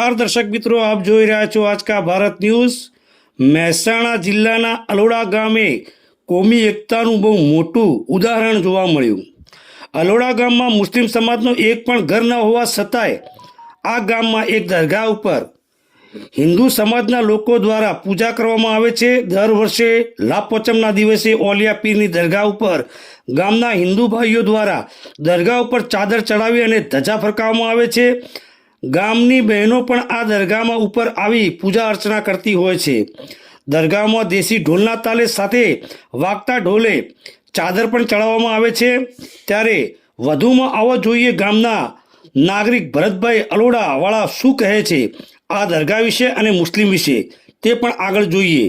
નમસ્કાર દર્શક મિત્રો, આપ જોઈ રહ્યા છો આજકા ભારત ન્યૂઝ. મહેસાણા જિલ્લાના અલોડા ગામે કોમી એકતાનું બહુ મોટું ઉદાહરણ જોવા મળ્યું. અલોડા ગામમાં મુસ્લિમ સમાજનો એક પણ ઘર ન હોવા છતાંય આ ગામમાં એક દરગાહ ઉપર હિન્દુ સમાજના લોકો દ્વારા પૂજા કરવામાં આવે છે. દર વર્ષે લાભપોચમના દિવસે ઓલિયા પીરની દરગાહ ઉપર ગામના હિન્દુ ભાઈઓ દ્વારા દરગાહ ઉપર ચાદર ચડાવી અને ધજા ફરકાવવામાં આવે છે. ગામની બહેનો પણ આ દરગાહમાં ઉપર આવી પૂજા અર્ચના કરતી હોય છે. દરગાહમાં દેશી ઢોલના તાલે સાથે વાગતા ઢોલે ચાદર પણ ચડાવવામાં આવે છે. ત્યારે વધુમાં આવો જોઈએ ગામના નાગરિક ભરતભાઈ અલોડાવાળા શું કહે છે આ દરગાહ વિશે અને મુસ્લિમ વિશે તે પણ આગળ જોઈએ.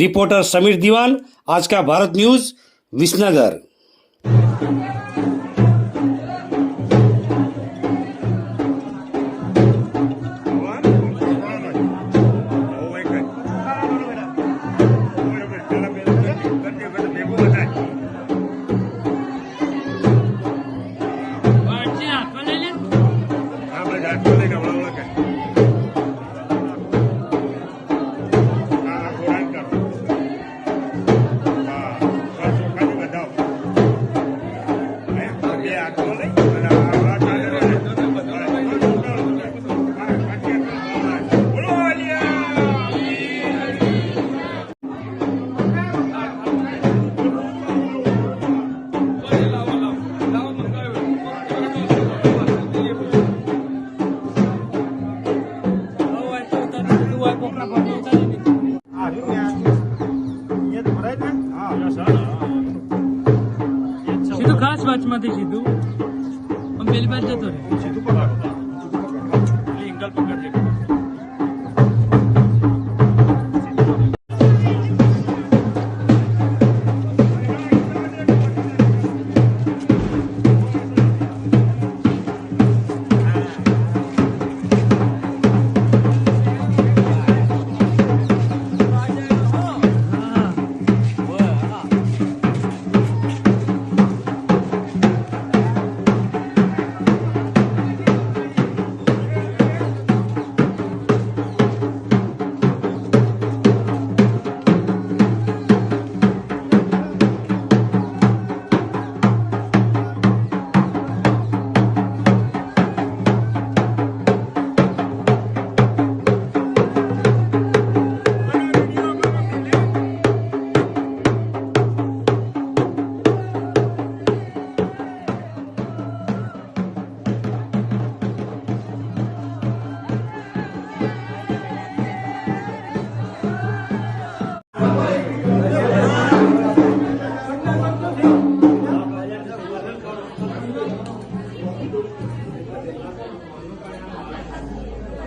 Reporter Samir Diwan Aaj Ka Bharat news, Visnagar. સીધું. કીધું આમ પેલી બાજુ જતો રહે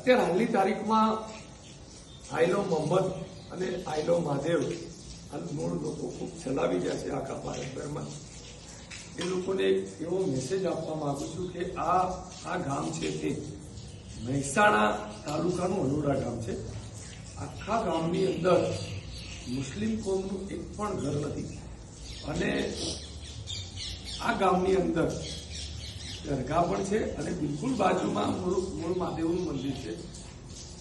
અત્યારે હાલની તારીખમાં આઈલો મોહમ્મદ અને આઈલો મહાદેવ આ મૂળ લોકો ખૂબ ચલાવી ગયા છે આખા ભારતભરમાં એ લોકોને એવો મેસેજ આપવા માંગુ છું કે આ આ ગામ છે તે મહેસાણા તાલુકાનું અલોડા ગામ છે. આખા ગામની અંદર મુસ્લિમ કોમનું એક પણ ઘર નથી. અને આ ગામની અંદર દરગાહ પણ છે અને બિલકુલ બાજુમાં મૂળ મહાદેવનું મંદિર છે.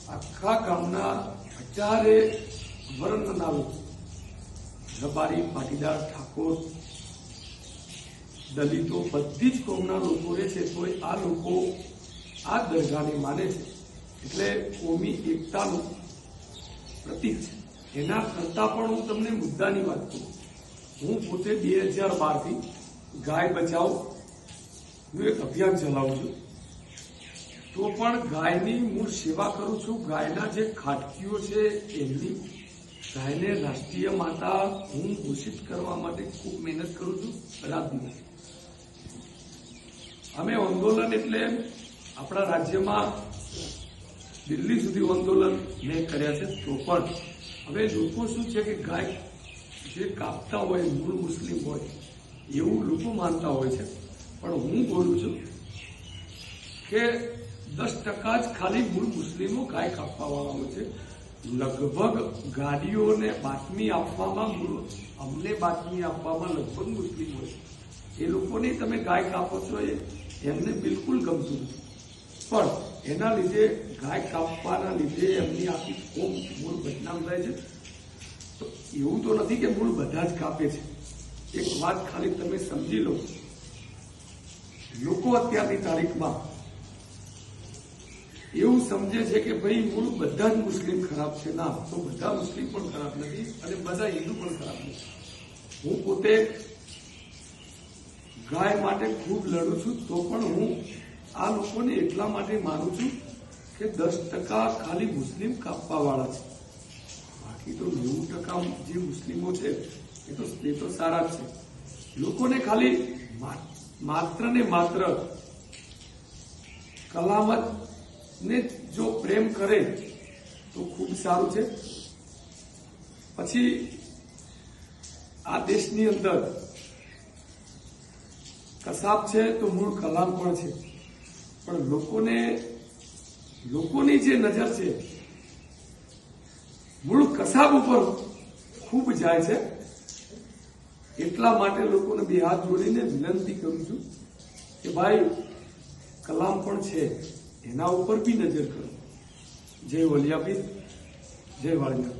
આખા ગામના હજારે વર્ણના લોકો રબારી, પાટીદાર, ઠાકોર, દલિતો બધી જ કોમના લોકો રહે છે. તો આ લોકો આ દરગાહને માને છે. એટલે કોમી એકતાનું પ્રતીક છે. એના કરતાં પણ હું તમને મુદ્દાની વાત કરું. હું પોતે બે હજાર બારથી ગાય બચાવ હું એક અભિયાન ચલાવું છું. તો પણ ગાયની મૂળ સેવા કરું છું. ગાયના જે ખાટકીઓ છે, એમની ગાયને રાષ્ટ્રીય માતા હું ઘોષિત કરવા માટે ખૂબ મહેનત કરું છું. રાત દિવસ. અમે આંદોલન એટલે આપણા રાજ્યમાં દિલ્હી સુધી આંદોલન મેં કર્યા છે. તો પણ હવે લોકો શું છે કે ગાય જે કાપતા હોય, મૂળ મુસ્લિમ હોય, એવું લોકો માનતા હોય છે. પણ હું બોલું છું કે દસ ટકા જ ખાલી મૂળ મુસ્લિમો ગાય કાપવાવાળા હોય છે. લગભગ ગાડીઓને બાતમી આપવામાં મૂળ અમને બાતમી આપવામાં લગભગ મુસ્લિમ હોય એ લોકોને તમે ગાય કાપો છો એ એમને બિલકુલ ગમતું નથી. પણ એના લીધે ગાય કાપવાના લીધે એમની આખી કોમ મૂળ બદનામ થાય છે. તો એવું તો નથી કે મૂળ બધા જ કાપે છે. એક વાત ખાલી તમે સમજી લો. લોકો અત્યારની તારીખમાં એવું સમજે છે કે ભાઈ મૂળ બધા જ મુસ્લિમ ખરાબ છે. ના, તો બધા મુસ્લિમ પણ ખરાબ નથી અને બધા હિન્દુ પણ ખરાબ નથી. હું પોતે ગાય માટે ખૂબ લડું છું, તો પણ હું આ લોકોને એટલા માટે માનું છું કે દસ ટકા ખાલી મુસ્લિમ કાપવા વાળા છે. બાકી તો નેવું ટકા જે મુસ્લિમો છે, એ તો એ તો સારા છે. લોકોને ખાલી માત્ર ને માત્ર કલામત ને જો પ્રેમ કરે, તો ખૂબ સારું છે. પછી આ દેશની અંદર કસાબ છે તો મૂળ કલામ પણ છે. પણ લોકોને, લોકોની જે નજર છે, મૂળ કસાબ ઉપર ખૂબ જાય છે. એટલા માટે લોકોને બે હાથ જોડીને વિનંતી કરું છું કે ભાઈ, કલામ પણ છે, એના ઉપર બી નજર કરો. જય વલિયાબીર જય વાળીનાથ.